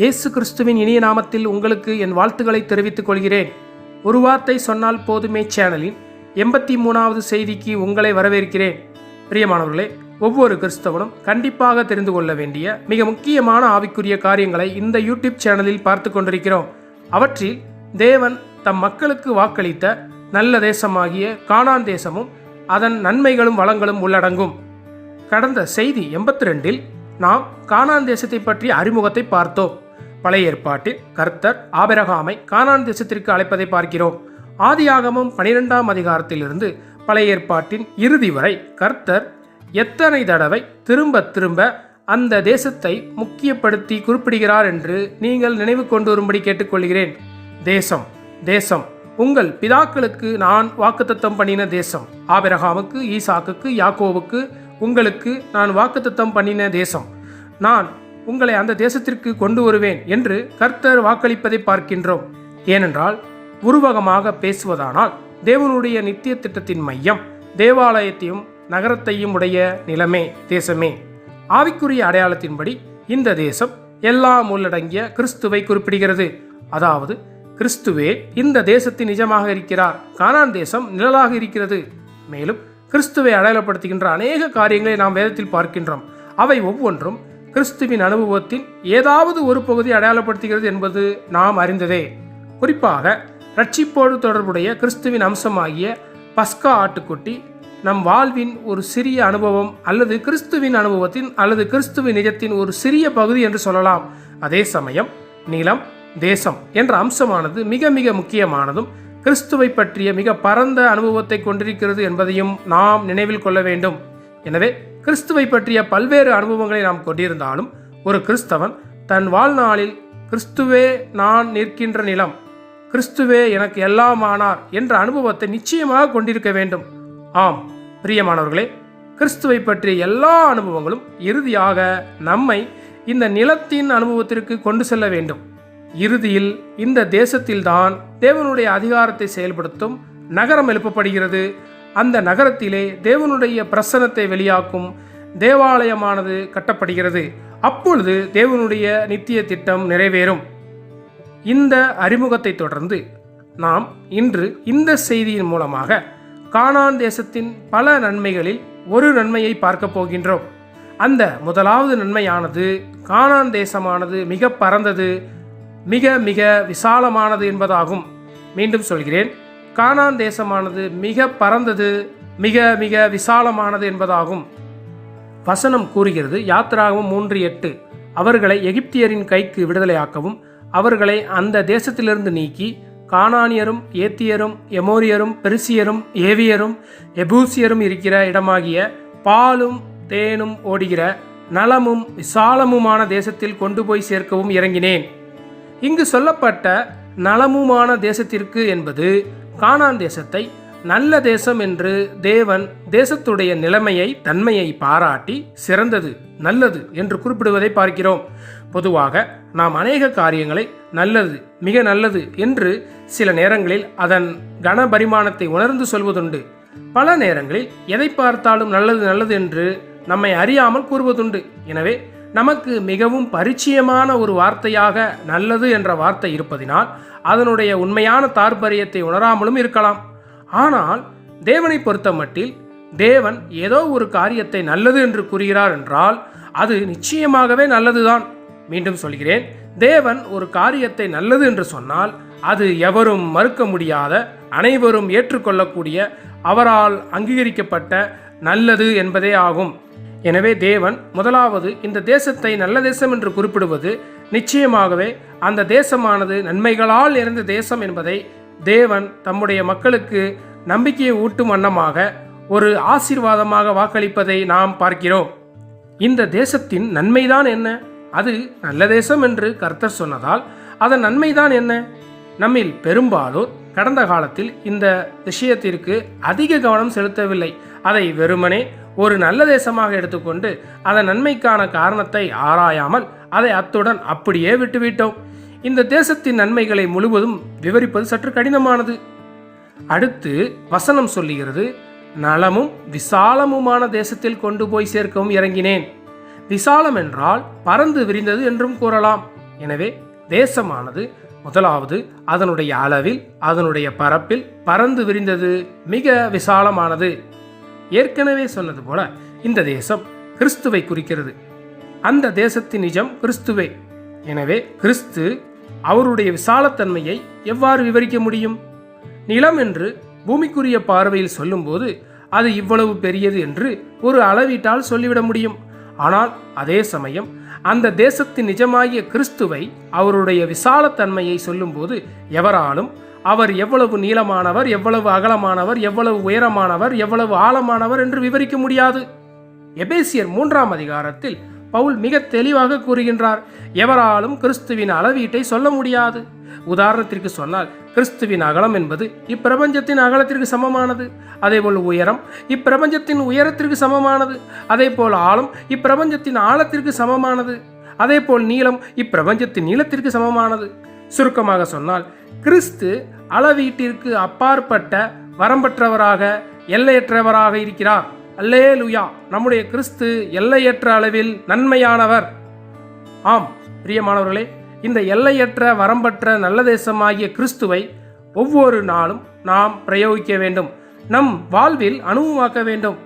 இயேசு கிறிஸ்துவின் இனிய நாமத்தில் உங்களுக்கு என் வாழ்த்துக்களை தெரிவித்துக் கொள்கிறேன். ஒரு வார்த்தை சொன்னால் போதுமே சேனலின் எண்பத்தி மூணாவது செய்திக்கு உங்களை வரவேற்கிறேன். பிரியமானவர்களே ஒவ்வொரு கிறிஸ்தவனும் கண்டிப்பாக தெரிந்து கொள்ள வேண்டிய மிக முக்கியமான ஆவிக்குரிய காரியங்களை இந்த யூடியூப் சேனலில் பார்த்து கொண்டிருக்கிறோம். அவற்றில் தேவன் தம் மக்களுக்கு வாக்களித்த நல்ல தேசமாகிய காணான் தேசமும் அதன் நன்மைகளும் வளங்களும் உள்ளடங்கும். கடந்த செய்தி எண்பத்தி ரெண்டில் நாம் காணான் தேசத்தை பற்றிய அறிமுகத்தை பார்த்தோம். பழைய ஏற்பாட்டில் கர்த்தர் ஆபிரகாமை கானான் தேசத்திற்கு அழைப்பதை பார்க்கிறோம். ஆதியாகமும் பனிரெண்டாம் அதிகாரத்திலிருந்து பழைய ஏற்பாட்டின் இறுதி வரை கர்த்தர் எத்தனை தடவை திரும்ப திரும்ப அந்த தேசத்தை முக்கியப்படுத்தி குறிப்பிடுகிறார் என்று நீங்கள் நினைவு கொண்டு வரும்படி கேட்டுக்கொள்கிறேன். தேசம் தேசம் உங்கள் பிதாக்களுக்கு நான் வாக்குத்தத்தம் பண்ணின தேசம். ஆபிரகாமுக்கு ஈசாக்குக்கு யாக்கோவுக்கு உங்களுக்கு நான் வாக்குத்தத்தம் பண்ணின தேசம். நான் உங்களை அந்த தேசத்திற்கு கொண்டு வருவேன் என்று கர்த்தர் வாக்களிப்பதை பார்க்கின்றோம். ஏனென்றால் உருவகமாக பேசுவதானால் தேவனுடைய நித்திய திட்டத்தின் மையம் தேவாலயத்தையும் நகரத்தையும் உடைய நிலமே தேசமே. ஆவிக்குரிய அடையாளத்தின்படி இந்த தேசம் எல்லாம் உள்ளடங்கிய கிறிஸ்துவை குறிப்பிடுகிறது. அதாவது கிறிஸ்துவே இந்த தேசத்தின் நிஜமாக இருக்கிறார். கானான் தேசம் நிழலாக இருக்கிறது. மேலும் கிறிஸ்துவை அடையாளப்படுத்துகின்ற அநேக காரியங்களை நாம் வேதத்தில் பார்க்கின்றோம். அவை ஒவ்வொன்றும் கிறிஸ்துவின் அனுபவத்தின் ஏதாவது ஒரு பகுதி அடையாளப்படுத்துகிறது என்பது நாம் அறிந்ததே. குறிப்பாக ரட்சிப்போடு தொடர்புடைய கிறிஸ்துவின் அம்சமாகிய பஸ்கா ஆட்டுக்குட்டி நம் வாழ்வின் ஒரு சிறிய அனுபவம் அல்லது கிறிஸ்துவின் அனுபவத்தின் அல்லது கிறிஸ்துவின் நிஜத்தின் ஒரு சிறிய பகுதி என்று சொல்லலாம். அதே சமயம் நிலம் தேசம் என்ற அம்சமானது மிக மிக முக்கியமானதும் கிறிஸ்துவை பற்றிய மிக பரந்த அனுபவத்தை கொண்டிருக்கிறது என்பதையும் நாம் நினைவில் கொள்ள வேண்டும். எனவே கிறிஸ்துவை பற்றிய பல்வேறு அனுபவங்களை நாம் கொண்டிருந்தாலும் ஒரு கிறிஸ்தவன் தன் வாழ்நாளில் கிறிஸ்துவே நான் நிற்கின்ற நிலம் கிறிஸ்துவே எனக்கு எல்லாம் ஆனார் என்ற அனுபவத்தை நிச்சயமாக கொண்டிருக்க வேண்டும். ஆம் பிரியமானவர்களே கிறிஸ்துவை பற்றிய எல்லா அனுபவங்களும் இறுதியாக நம்மை இந்த நிலத்தின் அனுபவத்திற்கு கொண்டு செல்ல வேண்டும். இறுதியில் இந்த தேசத்தில்தான் தேவனுடைய அதிகாரத்தை செயல்படுத்தும் நகரம் எழுப்பப்படுகிறது. அந்த நகரத்திலே தேவனுடைய பிரசனத்தை வெளியாக்கும் தேவாலயமானது கட்டப்படுகிறது. அப்பொழுது தேவனுடைய நித்திய திட்டம் நிறைவேறும். இந்த அறிமுகத்தை தொடர்ந்து நாம் இன்று இந்த செய்தியின் மூலமாக கானான் தேசத்தின் பல நன்மைகளில் ஒரு நன்மையை பார்க்க போகின்றோம். அந்த முதலாவது நன்மையானது கானான் தேசமானது மிக பரந்தது மிக மிக விசாலமானது என்பதாகும். மீண்டும் சொல்கிறேன். கானான் தேசமானது மிக பரந்தது மிக மிக விசாலமானது என்பதாகும். வசனம் கூறுகிறது யாத்திராகவும் மூன்று எட்டு அவர்களை எகிப்தியரின் கைக்கு விடுதலையாக்கவும் அவர்களை அந்த தேசத்திலிருந்து நீக்கி கானானியரும் ஏத்தியரும் எமோரியரும் பெருசியரும் ஏவியரும் எபூசியரும் இருக்கிற இடமாகிய பாலும் தேனும் ஓடுகிற நலமும் விசாலமுமான தேசத்தில் கொண்டு போய் சேர்க்கவும் இறங்கினேன். இங்கு சொல்லப்பட்ட நலமுமான தேசத்திற்கு என்பது கானான் தேசத்தை நல்ல தேசம் என்று தேவன் தேசத்துடைய நிலைமையை தன்மையை பாராட்டி சிறந்தது நல்லது என்று குறிப்பிடுவதை பார்க்கிறோம். பொதுவாக நாம் அநேக காரியங்களை நல்லது மிக நல்லது என்று சில நேரங்களில் அதன் கனபரிமாணத்தை உணர்ந்து சொல்வதுண்டு. பல நேரங்களில் எதை பார்த்தாலும் நல்லது நல்லது என்று நம்மை அறியாமல் கூறுவதுண்டு. எனவே நமக்கு மிகவும் பரிச்சயமான ஒரு வார்த்தையாக நல்லது என்ற வார்த்தை இருப்பதினால் அதனுடைய உண்மையான தாற்பரியத்தை உணராமலும் இருக்கலாம். ஆனால் தேவனை பொறுத்த மட்டில் தேவன் ஏதோ ஒரு காரியத்தை நல்லது என்று கூறுகிறார் என்றால் அது நிச்சயமாகவே நல்லதுதான். மீண்டும் சொல்கிறேன் தேவன் ஒரு காரியத்தை நல்லது என்று சொன்னால் அது எவரும் மறுக்க முடியாத அனைவரும் ஏற்றுக்கொள்ளக்கூடிய அவரால் அங்கீகரிக்கப்பட்ட நல்லது என்பதே ஆகும். எனவே தேவன் முதலாவது இந்த தேசத்தை நல்ல தேசம் என்று குறிப்பிடுவது நிச்சயமாகவே அந்த தேசமானது நன்மைகளால் இருந்த தேசம் என்பதை தேவன் தம்முடைய மக்களுக்கு நம்பிக்கையை ஊட்டும் வண்ணமாக ஒரு ஆசீர்வாதமாக வாக்களிப்பதை நாம் பார்க்கிறோம். இந்த தேசத்தின் நன்மைதான் என்ன? அது நல்ல தேசம் என்று கர்த்தர் சொன்னதால் அதன் நன்மைதான் என்ன? நம்மில் பெரும்பாலோர் கடந்த காலத்தில் இந்த விஷயத்திற்கு அதிக கவனம் செலுத்தவில்லை. அதை வெறுமனே ஒரு நல்ல தேசமாக எடுத்துக்கொண்டு அதன் நன்மைக்கான காரணத்தை ஆராயாமல் அதை அத்துடன் அப்படியே விட்டுவிட்டோம். இந்த தேசத்தின் நன்மைகளை முழுவதும் விவரிப்பது சற்று கடினமானது. அடுத்து வசனம் சொல்லுகிறது நலமும் விசாலமுமான தேசத்தில் கொண்டு போய் சேர்க்கவும் இறங்கினேன். விசாலம் என்றால் பறந்து விரிந்தது என்றும் கூறலாம். எனவே தேசமானது முதலாவது அதனுடைய அளவில் அதனுடைய பரப்பில் பறந்து விரிந்தது மிக விசாலமானது. ஏற்கனவே சொன்னது போல இந்த தேசம் கிறிஸ்துவை குறிக்கிறது. அந்த தேசத்தின் நிஜம் கிறிஸ்துவே. எனவே கிறிஸ்து அவருடைய விசாலத்தன்மையை எவ்வாறு விவரிக்க முடியும்? நிலம் என்று பூமிக்குரிய பார்வையில் சொல்லும்போது அது இவ்வளவு பெரியது என்று ஒரு அளவீட்டால் சொல்லிவிட முடியும். ஆனால் அதே சமயம் அந்த தேசத்தின் நிஜமாகிய கிறிஸ்துவை அவருடைய விசாலத்தன்மையை சொல்லும்போது எவராலும் அவர் எவ்வளவு நீளமானவர் எவ்வளவு அகலமானவர் எவ்வளவு உயரமானவர் எவ்வளவு ஆழமானவர் என்று விவரிக்க முடியாது. எபேசியர் மூன்றாம் அதிகாரத்தில் பவுல் மிக தெளிவாக கூறுகின்றார் எவராலும் கிறிஸ்துவின் அளவீட்டை சொல்ல முடியாது. உதாரணத்திற்கு சொன்னால் கிறிஸ்துவின் அகலம் என்பது இப்பிரபஞ்சத்தின் அகலத்திற்கு சமமானது. அதேபோல் உயரம் இப்பிரபஞ்சத்தின் உயரத்திற்கு சமமானது. அதேபோல் ஆழம் இப்பிரபஞ்சத்தின் ஆழத்திற்கு சமமானது. அதேபோல் நீளம் இப்பிரபஞ்சத்தின் நீளத்திற்கு சமமானது. சுருக்கமாக சொன்னால் கிறிஸ்து அளவீட்டிற்கு அப்பாற்பட்ட வரம்பற்றவராக எல்லையற்றவராக இருக்கிறார். அல்லே லுயா நம்முடைய கிறிஸ்து எல்லையற்ற அளவில் நன்மையானவர். ஆம் பிரியமானவர்களே இந்த எல்லையற்ற வரம்பற்ற நல்ல தேசமாகிய கிறிஸ்துவை ஒவ்வொரு நாளும் நாம் பிரயோகிக்க வேண்டும். நம் வாழ்வில் அனுபவமாக்க வேண்டும்.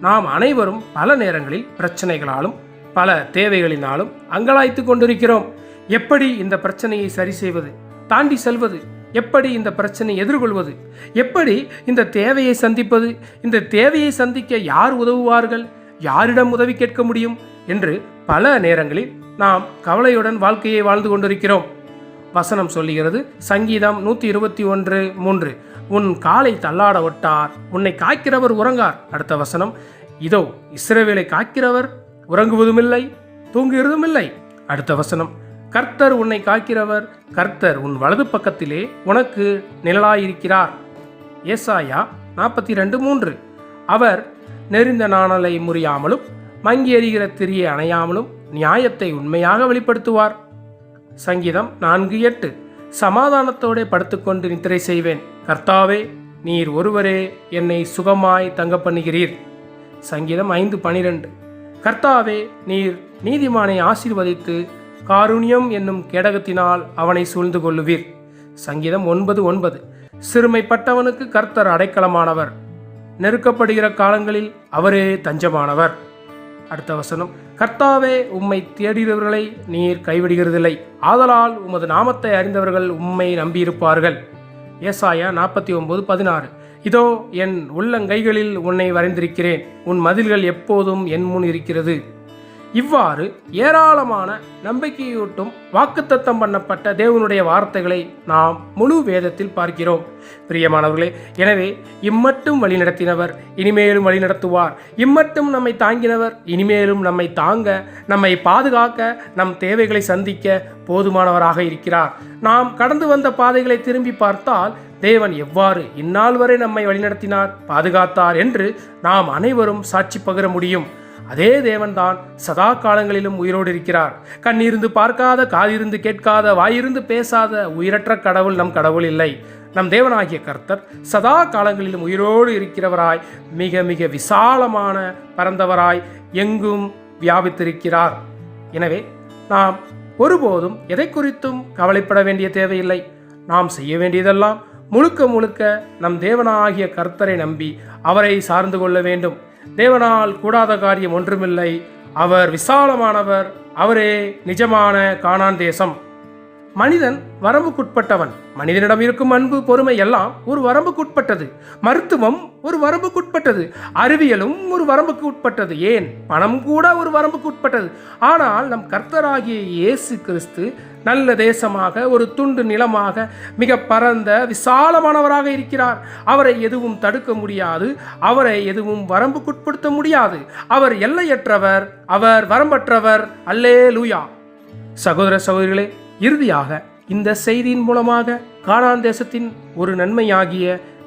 நாம் அனைவரும் பல நேரங்களில் பிரச்சனைகளாலும் பல தேவைகளினாலும் அங்கலாய்த்து கொண்டிருக்கிறோம். எப்படி இந்த பிரச்சனையை சரி செய்வது? தாண்டி செல்வது. எப்படி இந்த பிரச்சனை எதிர்கொள்வது? எப்படி இந்த தேவையை சந்திப்பது? இந்த தேவையை சந்திக்க யார் உதவுவார்கள்? யாரிடம் உதவி கேட்க முடியும்? என்று பல நேரங்களில் நாம் கவலையுடன் வாழ்க்கையை வாழ்ந்து கொண்டிருக்கிறோம். வசனம் சொல்லுகிறது சங்கீதம் நூற்றி இருபத்தி ஒன்று மூன்று. உன் காலை தள்ளாட ஒட்டார் உன்னை காக்கிறவர் உறங்கார். அடுத்த வசனம் இதோ இஸ்ரவேலை காக்கிறவர் உறங்குவதுமில்லை தூங்குகிறதுமில்லை. அடுத்த வசனம் கர்த்தர் உன்னை காக்கிறவர் கர்த்தர் உன் வலது பக்கத்திலே உனக்கு நிழலாயிருக்கிறார். ஏசாயா நாற்பத்தி ரெண்டு மூன்று. அவர் நெறிந்த நாணலை முறியாமலும் மங்கி எறிகிற திரியை அணையாமலும் நியாயத்தை உண்மையாக வெளிப்படுத்துவார். சங்கீதம் நான்கு எட்டு. சமாதானத்தோடே படுத்துக்கொண்டு நித்திரை செய்வேன். கர்த்தாவே நீர் ஒருவரே என்னை சுகமாய் தங்க பண்ணுகிறீர் சங்கீதம் ஐந்து பனிரெண்டு. கர்த்தாவே நீர் நீதிமானை ஆசீர்வதித்து காருண்யம் என்னும் கேடகத்தினால் அவனை சூழ்ந்து கொள்ளுவீர். சங்கீதம் ஒன்பது ஒன்பது. சிறுமைப்பட்டவனுக்கு கர்த்தர் அடைக்கலமானவர். நெருக்கப்படுகிற காலங்களில் அவரே தஞ்சமானவர். அடுத்த வசனம். கர்த்தாவே உம்மை தேடுகிறவர்களை நீர் கைவிடுகிறதில்லை. ஆதலால் உமது நாமத்தை அறிந்தவர்கள் உம்மை நம்பியிருப்பார்கள். ஏசாயா நாற்பத்தி ஒன்பது பதினாறு. இதோ என் உள்ளங்கைகளில் உன்னை வரைந்திருக்கிறேன். உன் மதில்கள் எப்போதும் என் முன் இருக்கிறது. இவ்வாறு ஏராளமான நம்பிக்கையூட்டும் வாக்குத்தத்தம் பண்ணப்பட்ட தேவனுடைய வார்த்தைகளை நாம் முழு வேதத்தில் பார்க்கிறோம். பிரியமானவர்களே எனவே இம்மட்டும் வழி நடத்தினவர் இனிமேலும் வழி நடத்துவார். இம்மட்டும் நம்மை தாங்கினவர் இனிமேலும் நம்மை தாங்க நம்மை பாதுகாக்க நம் தேவைகளை சந்திக்க போதுமானவராக இருக்கிறார். நாம் கடந்து வந்த பாதைகளை திரும்பி பார்த்தால் தேவன் எவ்வாறு இந்நாள் வரை நம்மை வழிநடத்தினார் பாதுகாத்தார் என்று நாம் அனைவரும் சாட்சி பகிர முடியும். அதே தேவன்தான் சதா காலங்களிலும் உயிரோடு இருக்கிறார். கண்ணிருந்து பார்க்காத காதிருந்து கேட்காத வாயிருந்து பேசாத உயிரற்ற கடவுள் நம் கடவுள் இல்லை. நம் தேவனாகிய கர்த்தர் சதா காலங்களிலும் உயிரோடு இருக்கிறவராய் மிக மிக விசாலமான பரந்தவராய் எங்கும் வியாபித்திருக்கிறார். எனவே நாம் ஒருபோதும் எதை குறித்தும் கவலைப்பட வேண்டிய தேவையில்லை. நாம் செய்ய வேண்டியதெல்லாம் முழுக்க முழுக்க நம் தேவனாகிய கர்த்தரை நம்பி அவரை சார்ந்து கொள்ள வேண்டும். தேவனால் கூடாத காரியம் ஒன்றுமில்லை. அவர் விசாலமானவர். அவரே நிஜமான காணான் தேசம். மனிதன் வரம்புக்குட்பட்டவன். மனிதனிடம் இருக்கும் அன்பு பொறுமை எல்லாம் ஒரு வரம்புக்குட்பட்டது. மருத்துவம் ஒரு வரம்புக்குட்பட்டது. அறிவியலும் ஒரு வரம்புக்கு உட்பட்டது ஏன்? பணம் கூட ஒரு வரம்புக்கு உட்பட்டது ஆனால் நம் கர்த்தராகிய இயேசு கிறிஸ்து நல்ல தேசமாக ஒரு துண்டு நிலமாக மிக பரந்த விசாலமானவராக இருக்கிறார். அவரை எதுவும் தடுக்க முடியாது. அவரை எதுவும் வரம்புக்குட்படுத்த முடியாது. அவர் எல்லையற்றவர் அவர் வரம்பற்றவர். அல்லே லூயா சகோதர சகோதரிகளே இறுதியாக இந்த செய்தியின் மூலமாக கானான் தேசத்தின் ஒரு நன்மையாகிய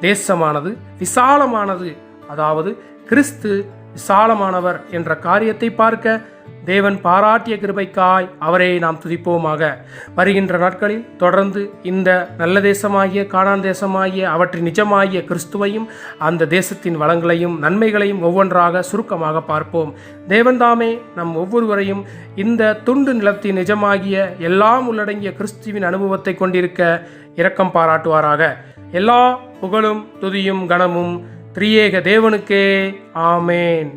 தேசமானது விசாலமானது அதாவது கிறிஸ்து விசாலமானவர் என்ற காரியத்தை பார்க்க தேவன் பாராட்டிய கிருபைக்காய் அவரை நாம் துதிப்போமாக. வருகின்ற நாட்களில் தொடர்ந்து இந்த நல்ல தேசமாகிய காணான் தேசமாகிய அவற்றின் நிஜமாகிய கிறிஸ்துவையும் அந்த தேசத்தின் வளங்களையும் நன்மைகளையும் ஒவ்வொன்றாக சுருக்கமாக பார்ப்போம். தேவன்தாமே நம் ஒவ்வொருவரையும் இந்த துண்டு நிலத்தின் நிஜமாகிய எல்லாம் உள்ளடங்கிய கிறிஸ்துவின் அனுபவத்தை கொண்டிருக்க இரக்கம் பாராட்டுவாராக. எல்லா புகழும் துதியும் கனமும் திரியேக தேவனுக்கே ஆமேன்.